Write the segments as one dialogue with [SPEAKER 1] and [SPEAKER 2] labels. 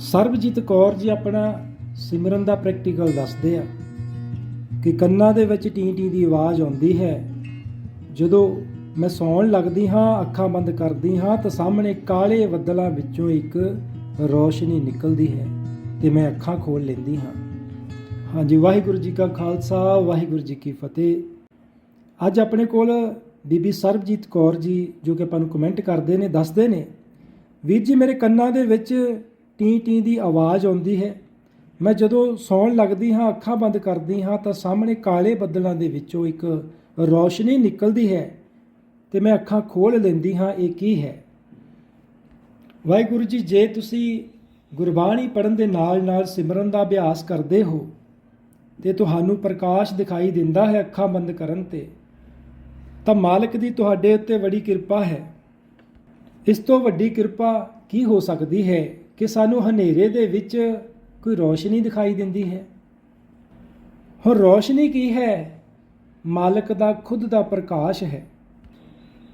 [SPEAKER 1] ਸਰਬਜੀਤ ਕੌਰ ਜੀ ਆਪਣਾ ਸਿਮਰਨ ਦਾ ਪ੍ਰੈਕਟੀਕਲ ਦੱਸਦੇ ਆ ਕਿ ਕੰਨਾਂ ਦੇ ਵਿੱਚ ਟੀ ਟੀ ਦੀ ਆਵਾਜ਼ ਆਉਂਦੀ ਹੈ। ਜਦੋਂ ਮੈਂ ਸੌਣ ਲੱਗਦੀ ਹਾਂ, ਅੱਖਾਂ ਬੰਦ ਕਰਦੀ ਹਾਂ, ਤਾਂ ਸਾਹਮਣੇ ਕਾਲੇ ਬੱਦਲਾਂ ਵਿੱਚੋਂ ਇੱਕ ਰੋਸ਼ਨੀ ਨਿਕਲਦੀ ਹੈ ਤੇ ਮੈਂ ਅੱਖਾਂ ਖੋਲ ਲੈਂਦੀ ਹਾਂ। ਹਾਂਜੀ, ਵਾਹਿਗੁਰੂ ਜੀ ਕਾ ਖਾਲਸਾ, ਵਾਹਿਗੁਰੂ ਜੀ ਕੀ ਫਤਿਹ। ਅੱਜ ਆਪਣੇ ਕੋਲ ਬੀਬੀ ਸਰਬਜੀਤ ਕੌਰ ਜੀ, ਜੋ ਕਿ ਆਪਾਂ ਨੂੰ ਕਮੈਂਟ ਕਰਦੇ ਨੇ, ਦੱਸਦੇ ਨੇ, ਵੀਰ ਜੀ, ਮੇਰੇ ਕੰਨਾਂ ਦੇ ਵਿੱਚ ਟੀ ਟੀ ਦੀ ਆਵਾਜ਼ ਆਉਂਦੀ ਹੈ। ਮੈਂ ਜਦੋਂ ਸੌਣ ਲੱਗਦੀ ਹਾਂ, ਅੱਖਾਂ ਬੰਦ ਕਰਦੀ ਹਾਂ, ਤਾਂ ਸਾਹਮਣੇ ਕਾਲੇ ਬੱਦਲਾਂ ਦੇ ਵਿੱਚੋਂ ਇੱਕ ਰੌਸ਼ਨੀ ਨਿਕਲਦੀ ਹੈ ਤੇ ਮੈਂ ਅੱਖਾਂ ਖੋਲ ਲੈਂਦੀ ਹਾਂ, ਇਹ ਕੀ ਹੈ? ਵਾਹਿਗੁਰੂ ਜੀ, ਜੇ ਤੁਸੀਂ ਗੁਰਬਾਣੀ ਪੜਨ ਦੇ ਨਾਲ ਨਾਲ ਸਿਮਰਨ ਦਾ ਅਭਿਆਸ ਕਰਦੇ ਹੋ, ਤੇ ਤੁਹਾਨੂੰ ਪ੍ਰਕਾਸ਼ ਦਿਖਾਈ ਦਿੰਦਾ ਹੈ ਅੱਖਾਂ ਬੰਦ ਕਰਨ ਤੇ, ਤਾਂ ਮਾਲਕ ਦੀ ਤੁਹਾਡੇ ਉੱਤੇ ਬੜੀ ਕਿਰਪਾ ਹੈ। ਇਸ ਤੋਂ ਵੱਡੀ ਕਿਰਪਾ ਕੀ ਹੋ ਸਕਦੀ ਹੈ? ਕਿ ਸਾਨੂੰ ਹਨੇਰੇ ਦੇ ਵਿੱਚ ਕੋਈ ਰੋਸ਼ਨੀ ਦਿਖਾਈ ਦਿੰਦੀ ਹੈ। ਹੁਣ ਰੋਸ਼ਨੀ ਕੀ ਹੈ? ਮਾਲਕ ਦਾ, ਖੁਦ ਦਾ ਪ੍ਰਕਾਸ਼ ਹੈ।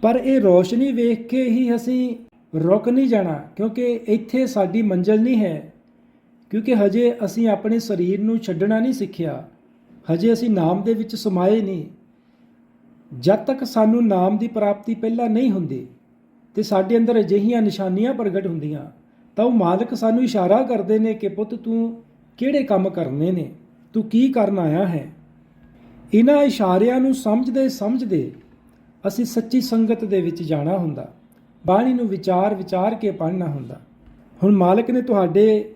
[SPEAKER 1] ਪਰ ਇਹ ਰੋਸ਼ਨੀ ਵੇਖ ਕੇ ਹੀ ਅਸੀਂ ਰੁਕ ਨਹੀਂ ਜਾਣਾ, ਕਿਉਂਕਿ ਇੱਥੇ ਸਾਡੀ ਮੰਜ਼ਲ ਨਹੀਂ ਹੈ। ਕਿਉਂਕਿ ਹਜੇ ਅਸੀਂ ਆਪਣੇ ਸਰੀਰ ਨੂੰ ਛੱਡਣਾ ਨਹੀਂ ਸਿੱਖਿਆ। ਹਜੇ ਅਸੀਂ ਨਾਮ ਦੇ ਵਿੱਚ ਸਮਾਏ ਨਹੀਂ। ਜਦ ਤੱਕ ਸਾਨੂੰ ਨਾਮ ਦੀ ਪ੍ਰਾਪਤੀ ਪਹਿਲਾਂ ਨਹੀਂ ਹੁੰਦੀ, ਤੇ ਸਾਡੇ ਅੰਦਰ ਅਜਿਹੀਆਂ ਨਿਸ਼ਾਨੀਆਂ ਪ੍ਰਗਟ ਹੁੰਦੀਆਂ ਤਾਂ ਉਹ ਮਾਲਕ ਸਾਨੂੰ ਇਸ਼ਾਰਾ ਕਰਦੇ ਨੇ ਕਿ ਪੁੱਤ ਤੂੰ ਕਿਹੜੇ ਕੰਮ ਕਰਨੇ ਨੇ? ਤੂੰ ਕੀ ਕਰਨ ਆਇਆ ਹੈ? ਇਹਨਾਂ ਇਸ਼ਾਰਿਆਂ ਨੂੰ ਸਮਝਦੇ ਸਮਝਦੇ ਅਸੀਂ ਸੱਚੀ ਸੰਗਤ ਦੇ ਵਿੱਚ ਜਾਣਾ ਹੁੰਦਾ। ਬਾਣੀ ਨੂੰ ਵਿਚਾਰ ਵਿਚਾਰ ਕੇ ਪੜ੍ਹਨਾ ਹੁੰਦਾ। ਹੁਣ ਮਾਲਕ ਨੇ ਤੁਹਾਡੇ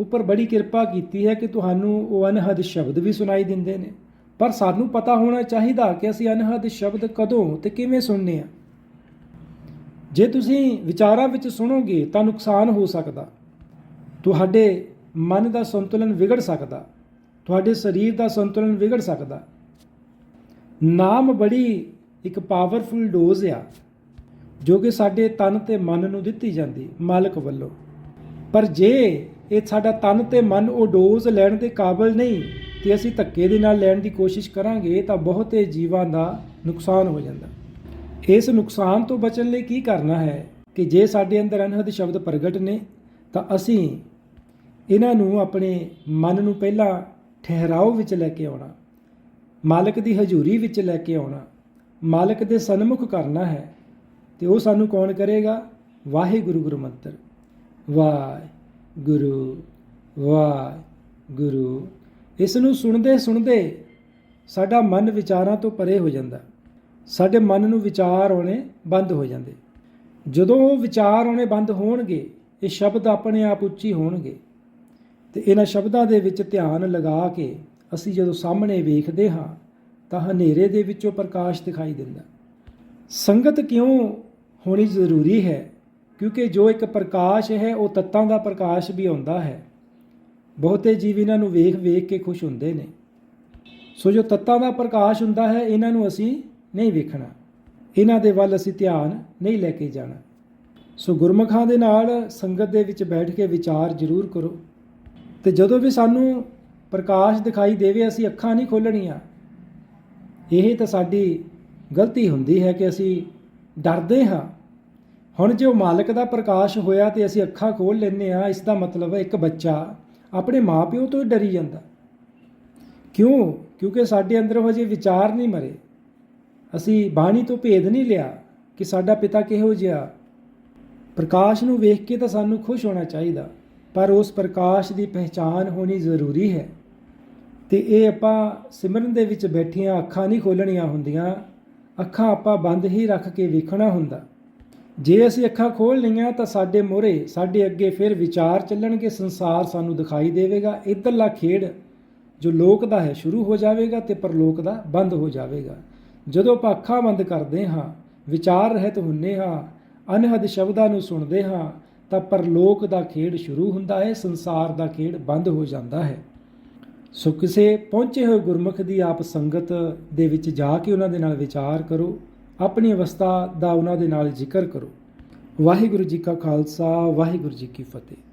[SPEAKER 1] ਉੱਪਰ ਬੜੀ ਕਿਰਪਾ ਕੀਤੀ ਹੈ ਕਿ ਤੁਹਾਨੂੰ ਉਹ ਅਨਹਦ ਸ਼ਬਦ ਵੀ ਸੁਣਾਈ ਦਿੰਦੇ ਨੇ। ਪਰ ਸਾਨੂੰ ਪਤਾ ਹੋਣਾ ਚਾਹੀਦਾ ਕਿ ਅਸੀਂ ਅਨਹਦ ਸ਼ਬਦ ਕਦੋਂ ਤੇ ਕਿਵੇਂ ਸੁਣਨੇ ਆ। ਜੇ ਤੁਸੀਂ ਵਿਚਾਰਾਂ ਵਿੱਚ ਸੁਣੋਗੇ ਤਾਂ ਨੁਕਸਾਨ ਹੋ ਸਕਦਾ। ਤੁਹਾਡੇ ਮਨ ਦਾ ਸੰਤੁਲਨ ਵਿਗੜ ਸਕਦਾ। ਤੁਹਾਡੇ ਸਰੀਰ ਦਾ ਸੰਤੁਲਨ ਵਿਗੜ ਸਕਦਾ। ਨਾਮ ਬੜੀ ਇੱਕ ਪਾਵਰਫੁਲ ਡੋਜ਼ ਆ, ਜੋ ਕਿ ਸਾਡੇ ਤਨ ਤੇ ਮਨ ਨੂੰ ਦਿੱਤੀ ਜਾਂਦੀ, ਮਾਲਕ ਵੱਲੋਂ। ਪਰ ਜੇ ਇਹ ਸਾਡਾ ਤਨ ਤੇ ਮਨ ਉਹ ਡੋਜ਼ ਲੈਣ ਦੇ ਕਾਬਿਲ ਨਹੀਂ, ਤੇ ਅਸੀਂ ਧੱਕੇ ਦੇ ਨਾਲ ਲੈਣ ਦੀ ਕੋਸ਼ਿਸ਼ ਕਰਾਂਗੇ, ਤਾਂ ਬਹੁਤੇ ਜੀਵਾਂ ਦਾ ਨੁਕਸਾਨ ਹੋ ਜਾਂਦਾ। ਇਸ ਨੁਕਸਾਨ ਤੋਂ ਬਚਣ ਲਈ ਕੀ ਕਰਨਾ ਹੈ ਕਿ ਜੇ ਸਾਡੇ ਅੰਦਰ ਅਨਹਦ ਸ਼ਬਦ ਪ੍ਰਗਟ ਨੇ, ਤਾਂ ਅਸੀਂ ਇਹਨਾਂ ਨੂੰ ਆਪਣੇ ਮਨ ਨੂੰ ਪਹਿਲਾਂ ਠਹਿਰਾਓ ਵਿੱਚ ਲੈ ਕੇ ਆਉਣਾ, ਮਾਲਕ ਦੀ ਹਜ਼ੂਰੀ ਵਿੱਚ ਲੈ ਕੇ ਆਉਣਾ, ਮਾਲਕ ਦੇ ਸਨਮੁਖ ਕਰਨਾ ਹੈ, ਤੇ ਉਹ ਸਾਨੂੰ ਕੌਣ ਕਰੇਗਾ? ਵਾਹਿਗੁਰੂ ਗੁਰੂ ਮੰਤਰ ਵਾਹਿਗੁਰੂ ਵਾਹਿਗੁਰੂ। ਇਸ ਨੂੰ ਸੁਣਦੇ ਸੁਣਦੇ ਸਾਡਾ ਮਨ ਵਿਚਾਰਾਂ ਤੋਂ ਪਰੇ ਹੋ ਜਾਂਦਾ। ਸਾਡੇ ਮਨ ਨੂੰ ਵਿਚਾਰ ਆਉਣੇ ਬੰਦ ਹੋ ਜਾਂਦੇ। ਜਦੋਂ ਉਹ ਵਿਚਾਰ ਆਉਣੇ ਬੰਦ ਹੋਣਗੇ, ਇਹ ਸ਼ਬਦ ਆਪਣੇ ਆਪ ਉੱਚੀ ਹੋਣਗੇ। ਤੇ ਇਹਨਾਂ ਸ਼ਬਦਾਂ ਦੇ ਵਿੱਚ ਧਿਆਨ ਲਗਾ ਕੇ ਅਸੀਂ ਜਦੋਂ ਸਾਹਮਣੇ ਵੇਖਦੇ ਹਾਂ, ਤਾਂ ਹਨੇਰੇ ਦੇ ਵਿੱਚੋਂ ਪ੍ਰਕਾਸ਼ ਦਿਖਾਈ ਦਿੰਦਾ। ਸੰਗਤ ਕਿਉਂ ਹੋਣੀ ਜ਼ਰੂਰੀ ਹੈ? ਕਿਉਂਕਿ ਜੋ ਇੱਕ ਪ੍ਰਕਾਸ਼ ਹੈ, ਉਹ ਤੱਤਾਂ ਦਾ ਪ੍ਰਕਾਸ਼ ਵੀ ਆਉਂਦਾ ਹੈ। ਬਹੁਤੇ ਜੀਵ ਇਹਨਾਂ ਨੂੰ ਵੇਖ ਵੇਖ ਕੇ ਖੁਸ਼ ਹੁੰਦੇ ਨੇ। ਸੋ ਜੋ ਤੱਤਾਂ ਦਾ ਪ੍ਰਕਾਸ਼ ਹੁੰਦਾ ਹੈ, ਇਹਨਾਂ ਨੂੰ ਅਸੀਂ ਨਹੀਂ ਵੇਖਣਾ। ਇਹਨਾਂ ਦੇ ਵੱਲ ਅਸੀਂ ਧਿਆਨ ਨਹੀਂ ਲੈ ਕੇ ਜਾਣਾ। ਸੋ ਗੁਰਮਖਾਂ ਦੇ ਨਾਲ ਸੰਗਤ ਦੇ ਵਿੱਚ ਬੈਠ ਕੇ ਵਿਚਾਰ ਜ਼ਰੂਰ ਕਰੋ। ਤੇ ਜਦੋਂ ਵੀ ਸਾਨੂੰ ਪ੍ਰਕਾਸ਼ ਦਿਖਾਈ ਦੇਵੇ, ਅਸੀਂ ਅੱਖਾਂ ਨਹੀਂ ਖੋਲਣੀਆਂ ਇਹ ਤਾਂ ਸਾਡੀ ਗਲਤੀ ਹੁੰਦੀ ਹੈ ਕਿ ਅਸੀਂ ਡਰਦੇ ਹਾਂ। ਹੁਣ ਜੇ ਉਹ ਮਾਲਕ ਦਾ ਪ੍ਰਕਾਸ਼ ਹੋਇਆ ਤੇ ਅਸੀਂ ਅੱਖਾਂ ਖੋਲ ਲੈਂਦੇ ਆ ਇਸ ਦਾ ਮਤਲਬ ਹੈ ਇੱਕ ਬੱਚਾ ਆਪਣੇ ਮਾਪਿਓ ਤੋਂ ਡਰੀ ਜਾਂਦਾ। ਕਿਉਂ? ਕਿਉਂਕਿ ਸਾਡੇ ਅੰਦਰ ਉਹ ਜੇ ਵਿਚਾਰ ਨਹੀਂ ਮਰੇ। ਅਸੀਂ ਬਾਣੀ ਤੋਂ ਭੇਦ ਨਹੀਂ ਲਿਆ ਕਿ ਸਾਡਾ ਪਿਤਾ ਕਿਹੋ ਜਿਹਾ। ਪ੍ਰਕਾਸ਼ ਨੂੰ ਵੇਖ ਕੇ ਤਾਂ ਸਾਨੂੰ ਖੁਸ਼ ਹੋਣਾ ਚਾਹੀਦਾ, ਪਰ ਉਸ ਪ੍ਰਕਾਸ਼ ਦੀ ਪਹਿਚਾਨ ਹੋਣੀ ਜ਼ਰੂਰੀ ਹੈ। ਤੇ ਇਹ ਆਪਾਂ ਸਿਮਰਨ ਦੇ ਵਿੱਚ ਬੈਠੀਆਂ ਅੱਖਾਂ ਨਹੀਂ ਖੋਲਣੀਆਂ ਹੁੰਦੀਆਂ, ਅੱਖਾਂ ਆਪਾਂ ਬੰਦ ਹੀ ਰੱਖ ਕੇ ਵੇਖਣਾ ਹੁੰਦਾ। ਜੇ ਅਸੀਂ ਅੱਖਾਂ ਖੋਲ ਲਈਆਂ ਤਾਂ ਸਾਡੇ ਮੋਹਰੇ, ਸਾਡੇ ਅੱਗੇ ਫਿਰ ਵਿਚਾਰ ਚੱਲਣਗੇ, ਸੰਸਾਰ ਸਾਨੂੰ ਦਿਖਾਈ ਦੇਵੇਗਾ। ਇਧਰਲਾ ਖੇਡ ਜੋ ਲੋਕ ਦਾ ਹੈ, ਸ਼ੁਰੂ ਹੋ ਜਾਵੇਗਾ ਤੇ ਪਰਲੋਕ ਦਾ ਬੰਦ ਹੋ ਜਾਵੇਗਾ। ਜਦੋਂ ਆਪਾਂ ਅੱਖਾਂ ਬੰਦ ਕਰਦੇ ਹਾਂ, ਵਿਚਾਰ ਰਹਿਤ ਹੁੰਨੇ ਹਾਂ, ਅਨਹਦ ਸ਼ਬਦਾਂ ਨੂੰ ਸੁਣਦੇ ਹਾਂ, ਤਾਂ ਪਰਲੋਕ ਦਾ ਖੇਡ ਸ਼ੁਰੂ ਹੁੰਦਾ ਹੈ, ਸੰਸਾਰ ਦਾ ਖੇਡ ਬੰਦ ਹੋ ਜਾਂਦਾ ਹੈ। ਸੋ ਕਿਸੇ ਪਹੁੰਚੇ ਹੋਏ ਗੁਰਮੁਖ ਦੀ ਆਪ ਸੰਗਤ ਦੇ ਵਿੱਚ ਜਾ ਕੇ ਉਹਨਾਂ ਦੇ ਨਾਲ ਵਿਚਾਰ ਕਰੋ, ਆਪਣੀ ਅਵਸਥਾ ਦਾ ਉਹਨਾਂ ਦੇ ਨਾਲ ਜ਼ਿਕਰ ਕਰੋ। ਵਾਹਿਗੁਰੂ ਜੀ ਕਾ ਖਾਲਸਾ, ਵਾਹਿਗੁਰੂ ਜੀ ਕੀ ਫਤਿਹ।